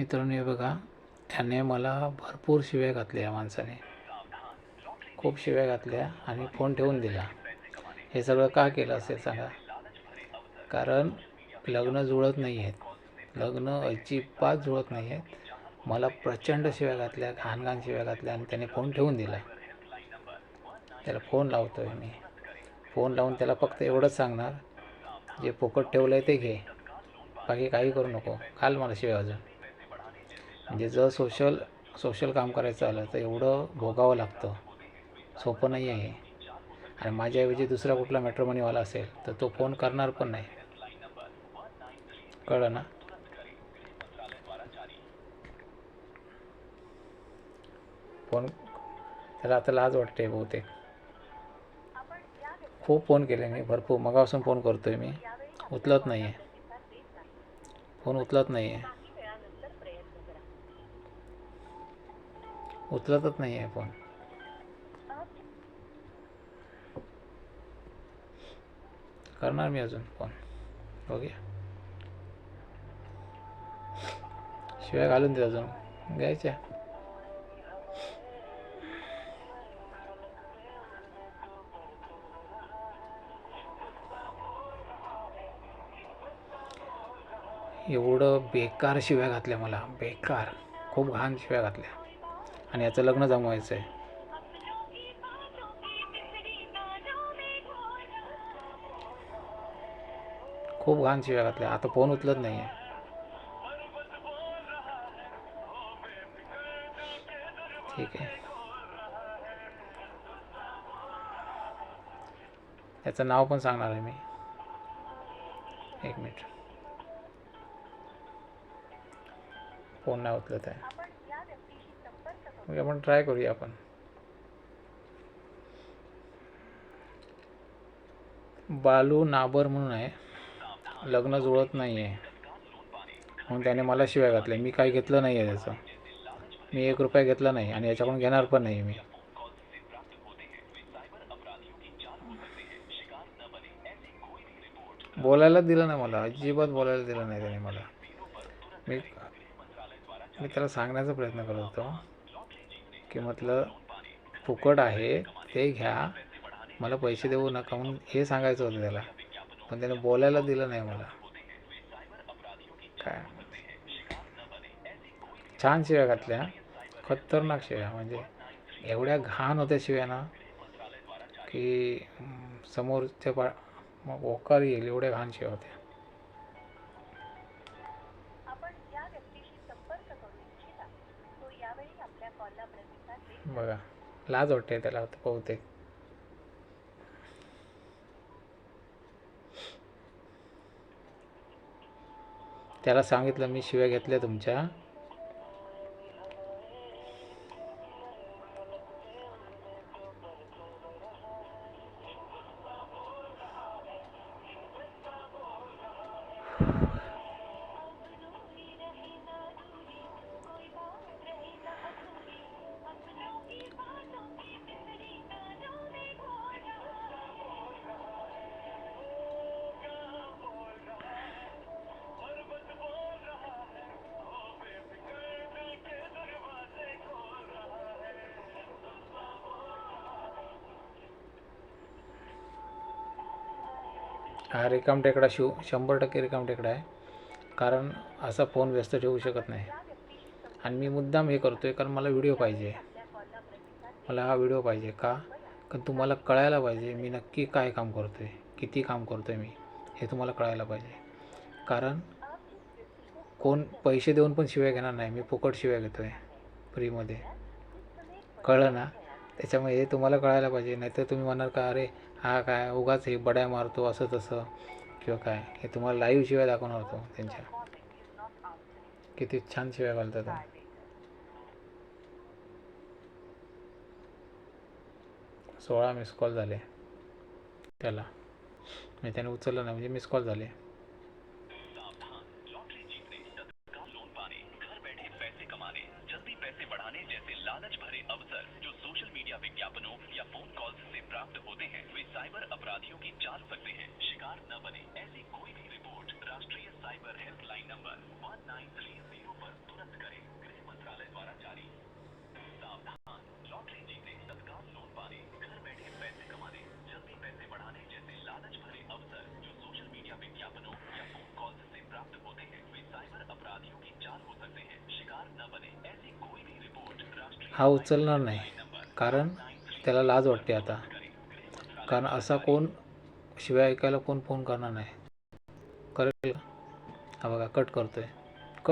मित्रांनो हे बघा त्याने मला भरपूर शिव्या घातल्या या माणसाने. खूप शिव्या घातल्या आणि फोन ठेवून दिला. हे सगळं का केलं असेल सांगा? कारण लग्न जुळत नाही आहेत लग्न अजिबात जुळत नाही आहेत मला प्रचंड शिव्या घातल्या घाण घाण शिव्या घातल्या आणि त्याने फोन ठेवून दिला. त्याला फोन लावतो आहे मी. फोन लावून त्याला फक्त एवढंच सांगणार जे फुकट ठेवलं आहे ते घे. बाकी काही करू नको. काल मला शिव्या अजून. म्हणजे जर सोशल सोशल काम करायचं आलं तर एवढं भोगावं लागतं. सोपं नाही आहे. आणि माझ्याऐवजी दुसरा कुठला मॅट्रोमनीवाला असेल तर तो फोन करणार पण नाही. कळलं ना? फोन त्याला आता लाज वाटते बहुतेक. खूप फोन केले मी भरपूर. मगापासून फोन करतोय मी. उचलत नाही आहे फोन उचलत नाही आहे उचलतच नाही आहे फोन करणार मी अजून फोन हो बघूया शिवाय घालून दे अजून. घ्यायच्या. एवढं बेकार शिव्या घातल्या मला. बेकार. खूप घाण शिव्या घातल्या. आणि याचं लग्न जमवायचं आहे. खूप घाण शिव्या घातल्या. आता फोन उचलत नाही आहे ठीक आहे. याचं नाव पण सांगणार आहे मी. एक मिनिट. फोन नाही उचलत आहे. मग आपण ट्राय करूया आपण. बालू नाबर म्हणून आहे. लग्न जुळत नाही आहे म्हणून त्याने मला शिवाय घातल्या. मी काही घेतलं नाही आहे त्याचं. मी एक रुपया घेतला नाही आणि याच्याकडून घेणार पण नाही मी. बोलायला दिलं नाही मला. अजिबात बोलायला दिलं नाही त्याने मला. मी मी त्याला सांगण्याचा प्रयत्न करत होतो. की म्हटलं फुकट आहे ते घ्या. मला पैसे देऊ नका म्हणून हे सांगायचं होतं त्याला. पण त्याने बोलायला दिलं नाही मला. काय छान शिव्या घातल्या. खतरनाक शिव्या. म्हणजे एवढ्या घाण होत्या शिव्या ना की समोरच्या पा ओकार येईल एवढ्या घाण शिव्या होत्या. बघा. लाज वाटते त्याला बहुतेक. त्याला सांगितलं मी शिव्या घेतल्या तुमच्या. हा रिकाम टेकडा शिव शंभर टक्के रिकाम टेकडा आहे. कारण असा फोन व्यस्त ठेवू शकत नाही. आणि मी मुद्दाम हे करतो आहे कारण मला व्हिडिओ पाहिजे. मला हा व्हिडिओ पाहिजे का? कारण तुम्हाला कळायला पाहिजे मी नक्की काय काम करतो आहे किती काम करतो आहे मी हे तुम्हाला कळायला पाहिजे. कारण कोण पैसे देऊन पण शिव्या घेणार नाही मी फुकट शिव्या घेतो आहे फ्रीमध्ये. कळलं ना? त्याच्यामुळे हे तुम्हाला कळायला पाहिजे नाहीतर तुम्ही म्हणाल का अरे हा काय उगाच हे बड्या मारतो असं तसं. किंवा काय हे तुम्हाला लाईव्ह शिवाय दाखवणार होतो त्यांच्या. किती छान शिव्या घालतात सोळा मिस कॉल झाले. त्याला. मी त्याने उचललं नाही म्हणजे मिस कॉल झाले. बढ़ाने जैसे लालच भरे अवसर जो सोशल मीडिया विज्ञापनों या फ़ोन कॉल से प्राप्त होते हैं, वे साइबर अपराधियों की जान सकते हैं। शिकार न बने, ऐसी कोई भी रिपोर्ट राष्ट्रीय साइबर हेल्पलाइन हा उचलणार नाही. कारण त्याला लाज वाटते आता. कारण असा कोण शिवाय ऐकायला कोण फोन करणार नाही. करेल हा बघा कट करतोय.